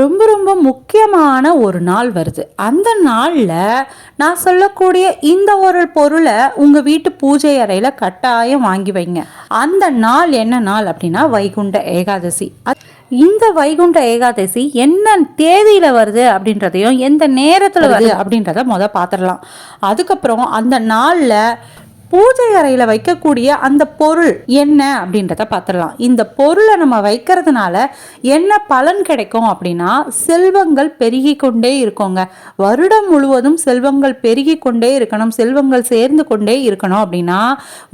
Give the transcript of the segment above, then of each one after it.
ரொம்ப ரொம்ப முக்கியமான ஒரு நாள் வருது. அந்த நாளில் நான் சொல்லக்கூடிய இந்த ஒரு பொருளை உங்கள் வீட்டு பூஜை அறையில் கட்டாயம் வாங்கி வைங்க. அந்த நாள் என்ன நாள் அப்படின்னா வைகுண்ட ஏகாதசி. இந்த வைகுண்ட ஏகாதசி என்ன தேதியில வருது அப்படின்றதையும் எந்த நேரத்தில் வருது அப்படின்றத முத பார்த்துடலாம் அதுக்கப்புறம் அந்த நாளில் பூஜை அறையில் வைக்கக்கூடிய அந்த பொருள் என்ன அப்படின்றத பார்த்துடலாம். இந்த பொருளை நம்ம வைக்கிறதுனால என்ன பலன் கிடைக்கும் அப்படின்னா செல்வங்கள் பெருகி கொண்டே இருக்கோங்க. வருடம் முழுவதும் செல்வங்கள் பெருகி கொண்டே இருக்கணும் செல்வங்கள் சேர்ந்து கொண்டே இருக்கணும் அப்படின்னா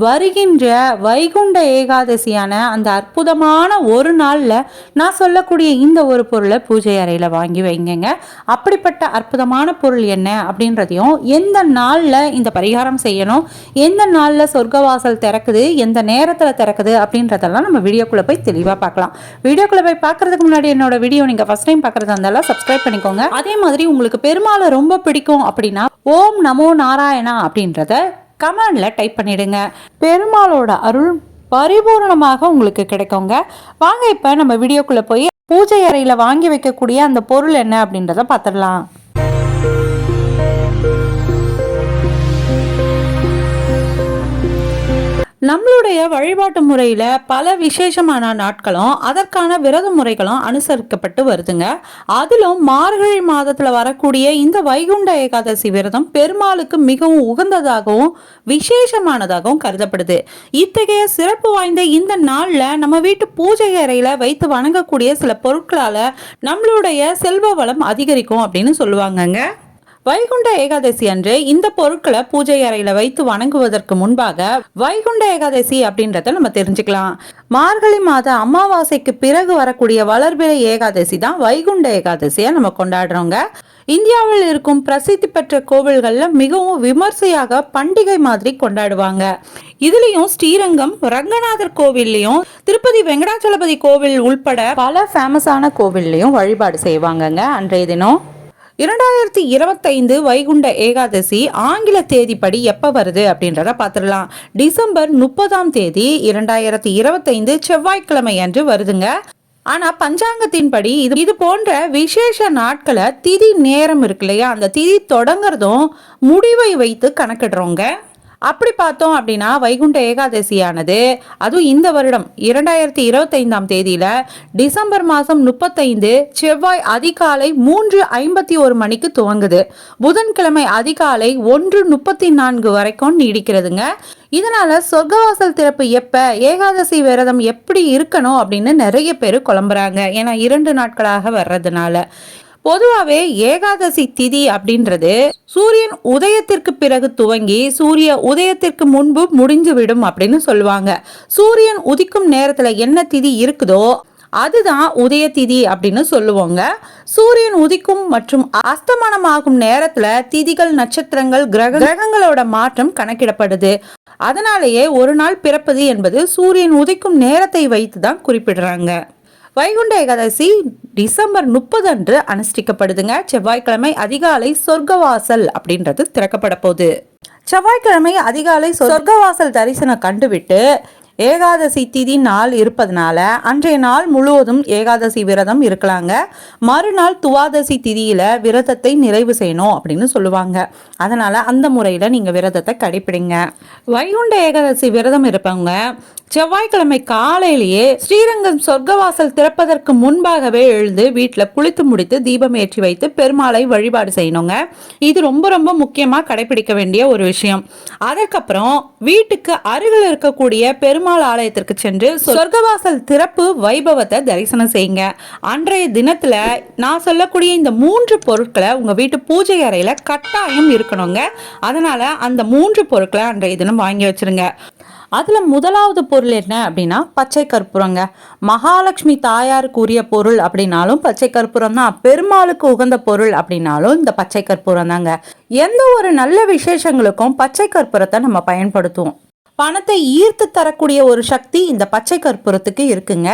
வருகின்ற வைகுண்ட ஏகாதசியான அந்த அற்புதமான ஒரு நாளில் நான் சொல்லக்கூடிய இந்த ஒரு பொருளை பூஜை அறையில் வாங்கி வைங்கங்க. அப்படிப்பட்ட அற்புதமான பொருள் என்ன அப்படின்றதையும் எந்த நாளில் இந்த பரிகாரம் செய்யணும் எந்த நாளில் சொர்க்கவாசல் திறக்குது எந்த நேரத்தில் திறக்குது அப்படின்றதெல்லாம் நம்ம வீடியோக்குள்ளே போய் தெளிவாக பார்க்கலாம். வீடியோக்குள்ளே போய் பார்க்கறதுக்கு முன்னாடி என்னோட வீடியோ நீங்கள் ஃபஸ்ட் டைம் பார்க்குறதா இருந்தாலும் சப்ஸ்கிரைப் பண்ணிக்கோங்க. அதே மாதிரி உங்களுக்கு பெருமாளை ரொம்ப பிடிக்கும் அப்படின்னா ஓம் நமோ நாராயணா அப்படின்றத கமெண்டில் டைப் பண்ணிடுங்க. பெருமாளோட அருள் பரிபூர்ணமாக உங்களுக்கு கிடைக்குங்க. வாங்க இப்போ நம்ம வீடியோக்குள்ளே போய் பூஜை அறையில் வாங்கி வைக்கக்கூடிய அந்த பொருள் என்ன அப்படின்றத பார்த்துடலாம். நம்மளுடைய வழிபாட்டு முறையில் பல விசேஷமான நாட்களும் அதற்கான விரத முறைகளும் அனுசரிக்கப்பட்டு வருதுங்க. அதிலும் மார்கழி மாதத்தில் வரக்கூடிய இந்த வைகுண்ட ஏகாதசி விரதம் பெருமாளுக்கு மிகவும் உகந்ததாகவும் விசேஷமானதாகவும் கருதப்படுது. இத்தகைய சிறப்பு வாய்ந்த இந்த நாளில் நம்ம வீட்டு பூஜை அறையில் வைத்து வணங்கக்கூடிய சில பொருட்களால் நம்மளுடைய செல்வ வளம் அதிகரிக்கும் அப்படின்னு சொல்லுவாங்கங்க. வைகுண்ட ஏகாதசி அன்று இந்த பொருட்களை பூஜை அறையில வைத்து வணங்குவதற்கு முன்பாக வைகுண்ட ஏகாதசி அப்படின்றத நம்ம தெரிஞ்சுக்கலாம். மார்கழி மாத அமாவாசைக்கு பிறகு வரக்கூடிய வளர்பிறை ஏகாதசி தான் வைகுண்ட ஏகாதசியை நம்ம கொண்டாடுறோங்க. இந்தியாவில் இருக்கும் பிரசித்தி பெற்ற கோவில்களில் மிகவும் விமர்சையாக பண்டிகை மாதிரி கொண்டாடுவாங்க. இதுலயும் ஸ்ரீரங்கம் ரங்கநாதர் கோவில்லையும் திருப்பதி வெங்கடாச்சலபதி கோவில் உள்பட பல ஃபேமஸான கோவில்லையும் வழிபாடு செய்வாங்கங்க அன்றைய தினம். இரண்டாயிரத்தி இருபத்தைந்து வைகுண்ட ஏகாதசி ஆங்கில தேதிப்படி எப்போ வருது அப்படின்றத பார்த்துடலாம். டிசம்பர் முப்பதாம் தேதி இரண்டாயிரத்தி இருபத்தைந்து செவ்வாய்க்கிழமை அன்று வருதுங்க. ஆனா பஞ்சாங்கத்தின்படி இது இது போன்ற விசேஷ நாட்களை திதி நேரம் இருக்கு இல்லையா? அந்த திதி தொடங்குறதும் முடிவை வைத்து கணக்கிடுறோங்க. அப்படி பார்த்தோம் அப்படின்னா வைகுண்ட ஏகாதசியானது அதுவும் இந்த வருடம் இரண்டாயிரத்தி இருபத்தைந்தாம் தேதியில் டிசம்பர் மாதம் முப்பத்தைந்து செவ்வாய் அதிகாலை மூன்று ஐம்பத்தி ஒரு மணிக்கு துவங்குது. புதன்கிழமை அதிகாலை ஒன்று முப்பத்தி நான்கு வரைக்கும் நீடிக்கிறதுங்க. இதனால சொர்க்கவாசல் திறப்பு எப்ப ஏகாதசி விரதம் எப்படி இருக்கணும் அப்படின்னு நிறைய பேர் குழம்புறாங்க. ஏன்னா இரண்டு நாட்களாக வர்றதுனால. பொதுவாகவே ஏகாதசி திதி அப்படின்றது சூரியன் உதயத்திற்கு பிறகு துவங்கி சூரிய உதயத்திற்கு முன்பு முடிஞ்சு விடும் அப்படின்னு சொல்லுவாங்க. சூரியன் உதிக்கும் நேரத்தில் என்ன திதி இருக்குதோ அதுதான் உதய திதி அப்படின்னு சொல்லுவாங்க. சூரியன் உதிக்கும் மற்றும் அஸ்தமனமாகும் நேரத்துல திதிகள் நட்சத்திரங்கள் கிரக கிரகங்களோட மாற்றம் கணக்கிடப்படுது. அதனாலேயே ஒரு நாள் பிறப்பது என்பது சூரியன் உதிக்கும் நேரத்தை வைத்து தான் குறிப்பிடுறாங்க. வைகுண்ட ஏகாதசி டிசம்பர் முப்பது அன்று அனுஷ்டிக்கப்படுதுங்க. செவ்வாய்க்கிழமை அதிகாலை சொர்க்கவாசல் அப்படின்றது திறக்கப்பட போகுது. செவ்வாய்க்கிழமை அதிகாலை சொர்க்கவாசல் தரிசனம் கண்டுவிட்டு ஏகாதசி திதி நாள் இருப்பதனால அன்றைய நாள் முழுவதும் ஏகாதசி விரதம் இருக்கலாங்க. மறுநாள் துவாதசி திதியில விரதத்தை நிறைவு செய்யணும் அப்படின்னு சொல்லுவாங்க. அதனால அந்த முறையில நீங்க விரதத்தை கடைப்பிடிங்க. வைகுண்ட ஏகாதசி விரதம் இருப்பவங்க செவ்வாய்க்கிழமை காலையிலேயே ஸ்ரீரங்கம் சொர்க்கவாசல் திறப்பதற்கு முன்பாகவே எழுந்து வீட்டில் குளித்து முடித்து தீபம் ஏற்றி வைத்து பெருமாளை வழிபாடு செய்யணுங்க. இது ரொம்ப ரொம்ப முக்கியமாக கடைபிடிக்க வேண்டிய ஒரு விஷயம். அதற்கப்புறம் வீட்டுக்கு அருகில் இருக்கக்கூடிய பெருமாள் ஆலயத்திற்கு சென்று சொர்க்கவாசல் திறப்பு வைபவத்தை தரிசனம் செய்யுங்க. அன்றைய தினத்தில் நான் சொல்லக்கூடிய இந்த மூன்று பொருட்களை உங்கள் வீட்டு பூஜை அறையில் கட்டாயம் இருக்கணுங்க. அதனால் அந்த மூன்று பொருட்களை அன்றைய தினம் வாங்கி வச்சிருங்க. அதில் முதலாவது பொருள் என்ன அப்படின்னா பச்சை கற்பூரங்க. மகாலட்சுமி தாயாருக்கு உரிய பொருள் அப்படின்னாலும் பச்சை கற்பூரம் தான். பெருமாளுக்கு உகந்த பொருள் அப்படின்னாலும் இந்த பச்சை கற்பூரம் தாங்க. எந்த ஒரு நல்ல விசேஷங்களுக்கும் பச்சை கற்பூரத்தை நம்ம பயன்படுத்துவோம். பணத்தை ஈர்த்து தரக்கூடிய ஒரு சக்தி இந்த பச்சை கற்பூரத்துக்கு இருக்குங்க.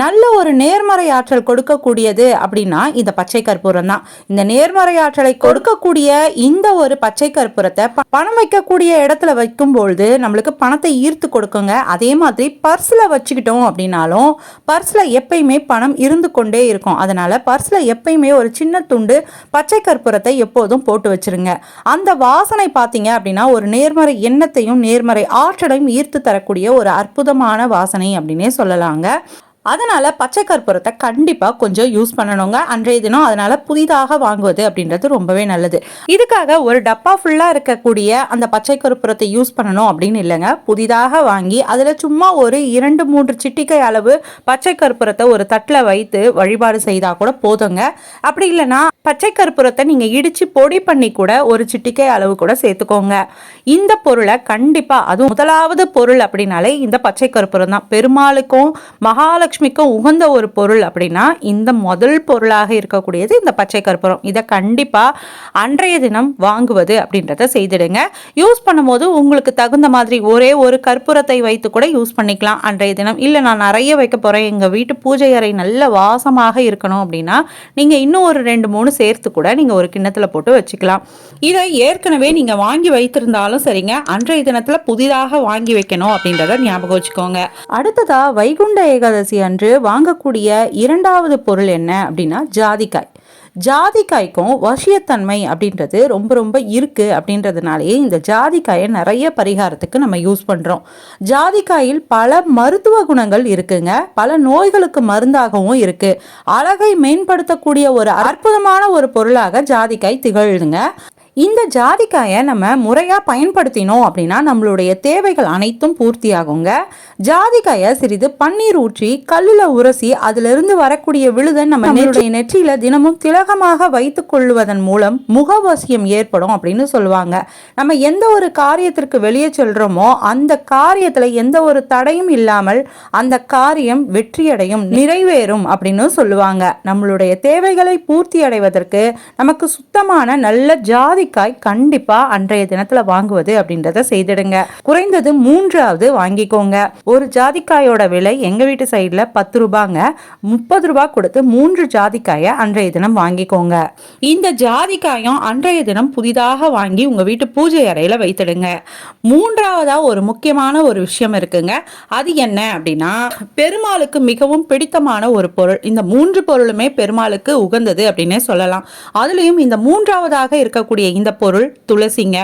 நல்ல ஒரு நேர்மறை ஆற்றல் கொடுக்கக்கூடியது அப்படின்னா இந்த பச்சை கற்பூரம் தான். இந்த நேர்மறை ஆற்றலை கொடுக்கக்கூடிய இந்த ஒரு பச்சை கற்பூரத்தை பணம் வைக்கக்கூடிய இடத்துல வைக்கும் பொழுது நம்மளுக்கு பணத்தை ஈர்த்து கொடுக்குங்க. அதே மாதிரி பர்ஸில் வச்சுக்கிட்டோம் அப்படின்னாலும் பர்ஸில் எப்பயுமே பணம் இருந்து கொண்டே இருக்கும். அதனால பர்ஸில் எப்பயுமே ஒரு சின்ன துண்டு பச்சை கற்பூரத்தை எப்போதும் போட்டு வச்சிருங்க. அந்த வாசனை பார்த்தீங்க அப்படின்னா ஒரு நேர்மறை எண்ணத்தையும் நேர்மறை ஆற்றல் ஆற்றலையும் ஈர்த்து தரக்கூடிய ஒரு அற்புதமான வாசனை அப்படின்னே சொல்லலாங்க. அதனால பச்சை கற்பூரத்தை கண்டிப்பாக கொஞ்சம் யூஸ் பண்ணணுங்க. அன்றைய தினம் அதனால புதிதாக வாங்குவது அப்படின்றது ரொம்பவே நல்லது. இதுக்காக ஒரு டப்பா ஃபுல்லாக இருக்கக்கூடிய அந்த பச்சை கற்பூரத்தை யூஸ் பண்ணணும் அப்படின்னு இல்லைங்க. புதிதாக வாங்கி அதில் சும்மா ஒரு இரண்டு மூன்று சிட்டிக்கை அளவு பச்சை கற்பூரத்தை ஒரு தட்டில் வைத்து வழிபாடு செய்தால் கூட போதுங்க. அப்படி இல்லைன்னா பச்சை கற்பூரத்தை நீங்கள் இடித்து பொடி பண்ணி கூட ஒரு சிட்டிக்கை அளவு கூட சேர்த்துக்கோங்க. இந்த பொருளை கண்டிப்பாக அதுவும் முதலாவது பொருள் அப்படின்னாலே இந்த பச்சை கற்பூரம் தான். பெருமாளுக்கும் மகாலட்சுமிக்கும் உகந்த ஒரு பொருள் அப்படின்னா இந்த முதல் பொருளாக இருக்கக்கூடியது இந்த பச்சை கற்பூரம். இதை கண்டிப்பாக அன்றைய தினம் வாங்குவது அப்படின்றத செய்திடுங்க. யூஸ் பண்ணும்போது உங்களுக்கு தகுந்த மாதிரி ஒரே ஒரு கற்பூரத்தை வைத்து கூட யூஸ் பண்ணிக்கலாம் அன்றைய தினம். இல்லை நான் நிறைய வைக்க போகிறேன் எங்கள் வீட்டு பூஜை அறை நல்ல வாசமாக இருக்கணும் அப்படின்னா நீங்கள் இன்னும் ஒரு ரெண்டு மூணு சேர்த்து கூட நீங்கள் ஒரு கிண்ணத்தில் போட்டு வச்சுக்கலாம். இதை ஏற்கனவே நீங்கள் வாங்கி வைத்திருந்தாலும் சரிங்க அன்றைய தினத்தில் புதிதாக வாங்கி வைக்கணும் அப்படின்றத ஞாபகம் வச்சுக்கோங்க. அடுத்ததாக வைகுண்ட ஏகாதசி அன்று வாங்கக்கூடிய இரண்டாவது பொருள் என்ன அப்படின்னா ஜாதிக்காய். ஜாதிக்காய்க்கும் வசியத்தன்மை அப்படின்றது ரொம்ப ரொம்ப இருக்குது அப்படின்றதுனாலேயே இந்த ஜாதிக்காயை நிறைய பரிகாரத்துக்கு நம்ம யூஸ் பண்ணுறோம் ஜாதிக்காயில் பல மருத்துவ குணங்கள் இருக்குங்க. பல நோய்களுக்கு மருந்தாகவும் இருக்குது அழகை மேம்படுத்தக்கூடிய ஒரு அற்புதமான ஒரு பொருளாக ஜாதிக்காய் திகழுதுங்க. இந்த ஜாதிக்காயை நம்ம முறையாக பயன்படுத்தினோம் அப்படின்னா நம்மளுடைய தேவைகள் அனைத்தும் பூர்த்தியாகுங்க. ஜாதிக்காயை சிறிது பன்னீர் ஊற்றி கல்லில் உரசி அதிலிருந்து வரக்கூடிய விழுதை நம்ம நம்மளுடைய நெற்றியில தினமும் திலகமாக வைத்துக் கொள்வதன் மூலம் முகவசியம் ஏற்படும் அப்படின்னு சொல்லுவாங்க. நம்ம எந்த ஒரு காரியத்திற்கு வெளியே செல்றோமோ அந்த காரியத்தில் எந்த ஒரு தடையும் இல்லாமல் அந்த காரியம் வெற்றியடையும் நிறைவேறும் அப்படின்னு சொல்லுவாங்க. நம்மளுடைய தேவைகளை பூர்த்தி அடைவதற்கு நமக்கு சுத்தமான நல்ல ஜாதிக்காய் கண்டிப்பா அன்றைய தினத்துல வாங்குவது அப்படின்றத செய்திடுங்க. குறைந்தது மூன்றாவது வாங்கிக்கோங்க. ஒரு ஜாதிக்காயோட விலை எங்க வீட்டு சைடுல பத்து ரூபாங்க. முப்பது ரூபாய் கொடுத்து மூன்று ஜாதிக்காயை அன்றைய தினம் வாங்கிக்கோங்க. இந்த ஜாதிக்காயும் அன்றைய தினம் புதிதாக வாங்கி உங்க வீட்டு பூஜை அறையில வைத்திடுங்க. மூன்றாவதா ஒரு முக்கியமான ஒரு விஷயம் இருக்குங்க. அது என்ன அப்படின்னா பெருமாளுக்கு மிகவும் பிடித்தமான ஒரு பொருள். இந்த மூன்று பொருளுமே பெருமாளுக்கு உகந்தது அப்படின்னே சொல்லலாம். அதுலயும் இந்த மூன்றாவதாக இருக்கக்கூடிய இந்த பொருள் துளசிங்க.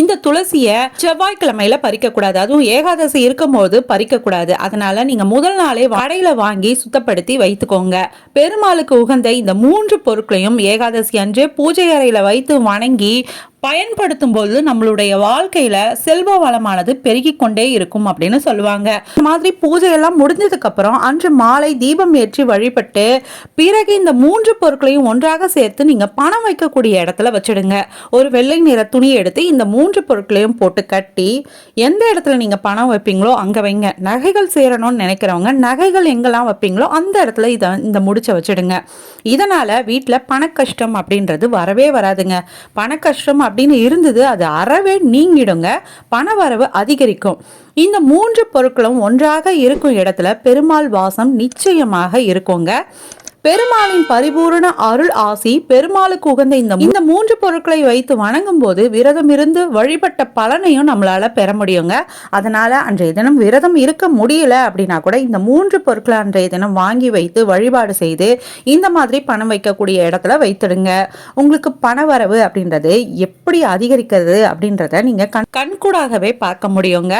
இந்த துளசியை செவ்வாய்க்கிழமையில பறிக்கக்கூடாது. அதுவும் ஏகாதசி இருக்கும்போது பறிக்கக்கூடாது. அதனால நீங்க முதல் நாளே வடையில வாங்கி சுத்தப்படுத்தி வைத்துக்கோங்க. பெருமாளுக்கு உகந்த இந்த மூன்று பொருட்களையும் ஏகாதசி அன்று பூஜை அறையில வைத்து வணங்கி பயன்படுத்தும் போது நம்மளுடைய வாழ்க்கையில செல்வ வளமானது பெருகிக் கொண்டே இருக்கும் அப்படின்னு சொல்லுவாங்க. இந்த மாதிரி பூஜையெல்லாம் முடிஞ்சதுக்கு அப்புறம் அன்று மாலை தீபம் ஏற்றி வழிபட்டு பிறகு இந்த மூன்று பொருட்களையும் ஒன்றாக சேர்த்து நீங்க பணம் வைக்கக்கூடிய இடத்துல வச்சிடுங்க. ஒரு வெள்ளை நிற துணி எடுத்து இந்த மூன்று பொருட்களையும் போட்டு கட்டி எந்த இடத்துல நீங்க பணம் வைப்பீங்களோ அங்க வைங்க. நகைகள் சேரணும்னு நினைக்கிறவங்க நகைகள் எங்கெல்லாம் வைப்பீங்களோ அந்த இடத்துல இதை இந்த முடிச்ச வச்சிடுங்க. இதனால வீட்டில் பணக்கஷ்டம் அப்படின்றது வரவே வராதுங்க. பணக்கஷ்டம் அப்படின்னு இருந்தது அது அறவே நீங்கிடுங்க. பண வரவு அதிகரிக்கும். இந்த மூன்று பொருட்களும் ஒன்றாக இருக்கும் இடத்துல பெருமாள் வாசம் நிச்சயமாக இருக்குங்க. பெருமாளின் பரிபூரண அருள் ஆசி பெருமாளுக்கு உகந்த இந்த இந்த மூன்று பொருட்களை வைத்து வணங்கும் போது விரதம் இருந்து வழிபட்ட பலனையும் நம்மளால பெற முடியுங்க. அதனால அன்றைய தினம் விரதம் இருக்க முடியல அப்படின்னா கூட இந்த மூன்று பொருட்களை அன்றைய தினம் வாங்கி வைத்து வழிபாடு செய்து இந்த மாதிரி பணம் வைக்கக்கூடிய இடத்துல வைத்துடுங்க. உங்களுக்கு பண வரவு அப்படின்றது எப்படி அதிகரிக்கிறது அப்படின்றத நீங்க கண் கண்கூடாகவே பார்க்க முடியுங்க.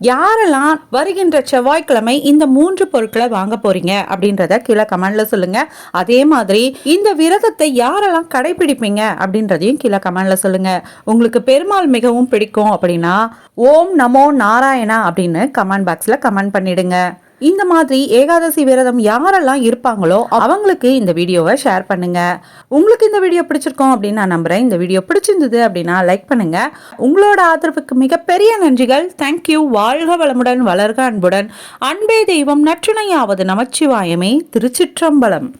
யாரெல்லாம் வருகின்ற செவ்வாய்க்கிழமை இந்த மூன்று பொருட்களை வாங்க போறீங்க அப்படின்றத கீழே கமெண்ட்ல சொல்லுங்க. அதே மாதிரி இந்த விரதத்தை யாரெல்லாம் கடைபிடிப்பீங்க அப்படின்றதையும் கீழே கமெண்ட்ல சொல்லுங்க. உங்களுக்கு பெருமாள் மிகவும் பிடிக்கும் அப்படின்னா ஓம் நமோ நாராயணா அப்படின்னு கமெண்ட் பாக்ஸ்ல கமெண்ட் பண்ணிடுங்க. இந்த மாதிரி ஏகாதசி விரதம் யாரெல்லாம் இருப்பாங்களோ அவங்களுக்கு இந்த வீடியோவை ஷேர் பண்ணுங்க. உங்களுக்கு இந்த வீடியோ பிடிச்சிருக்கோம் அப்படின்னு நான் நம்புறேன். இந்த வீடியோ பிடிச்சிருந்தது அப்படின்னா லைக் பண்ணுங்க. உங்களோட ஆதரவுக்கு மிகப்பெரிய நன்றிகள். தேங்க்யூ வாழ்க வளமுடன் வளர்க அன்புடன். அன்பே தெய்வம் நற்றுணையாவது நமச்சிவாயமே. திருச்சிற்றம்பலம்.